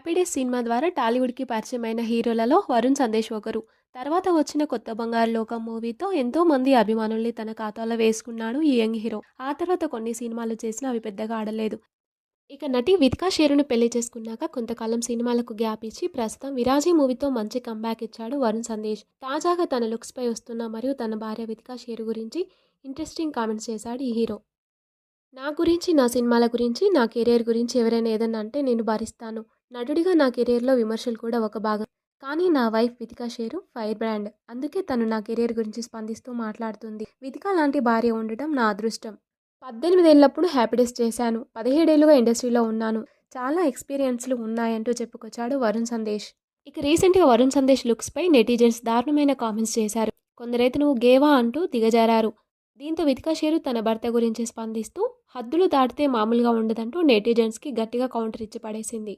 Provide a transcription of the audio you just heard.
Happy days cinema ద్వారా టాలీవుడ్కి పరిచయమైన హీరోలలో వరుణ్ సందేశ్ ఒకరు. తర్వాత వచ్చిన కొత్త బంగారు లోకం మూవీతో ఎంతో మంది అభిమానుల్ని తన ఖాతాలో వేసుకున్నాడు ఈ యంగ్ హీరో. ఆ తర్వాత కొన్ని సినిమాలు చేసినా అవి పెద్దగా ఆడలేదు. ఇక నటి విత్కా షేరును పెళ్ళి చేసుకున్నాక కొంతకాలం సినిమాలకు గ్యాప్ ఇచ్చి ప్రస్తుతం విరాజీ మూవీతో మంచి కంబ్యాక్ ఇచ్చాడు వరుణ్ సందేశ్. తాజాగా తన లుక్స్ పై వస్తున్న మరియు తన భార్య విత్కా షేరు గురించి ఇంట్రెస్టింగ్ కామెంట్స్ చేశాడు ఈ హీరో. నా గురించి నా సినిమాల గురించి నా కెరీర్ గురించి ఎవరైనా ఏదన్నా అంటే నేను భరిస్తాను. నటుడిగా నా కెరీర్లో విమర్శలు కూడా ఒక భాగం. కానీ నా wife Vithika Sheru fire brand. అందుకే తను నా కెరీర్ గురించి స్పందిస్తూ మాట్లాడుతుంది. వితికా లాంటి భార్య ఉండటం నా అదృష్టం. పద్దెనిమిదేళ్ళప్పుడు హ్యాపీడెస్ చేశాను. పదిహేడేళ్ళుగా ఇండస్ట్రీలో ఉన్నాను. చాలా ఎక్స్పీరియన్స్లు ఉన్నాయంటూ చెప్పుకొచ్చాడు వరుణ్ సందేశ్. ఇక రీసెంట్గా వరుణ్ సందేశ్ లుక్స్పై నెటిజన్స్ దారుణమైన కామెంట్స్ చేశారు. కొందరైతే నువ్వు గేవా అంటూ దిగజారారు. దీంతో వితికా షేరు తన భర్త గురించి స్పందిస్తూ హద్దులు దాటితే మామూలుగా ఉండదంటూ నెటిజన్స్కి గట్టిగా కౌంటర్ ఇచ్చి పడేసింది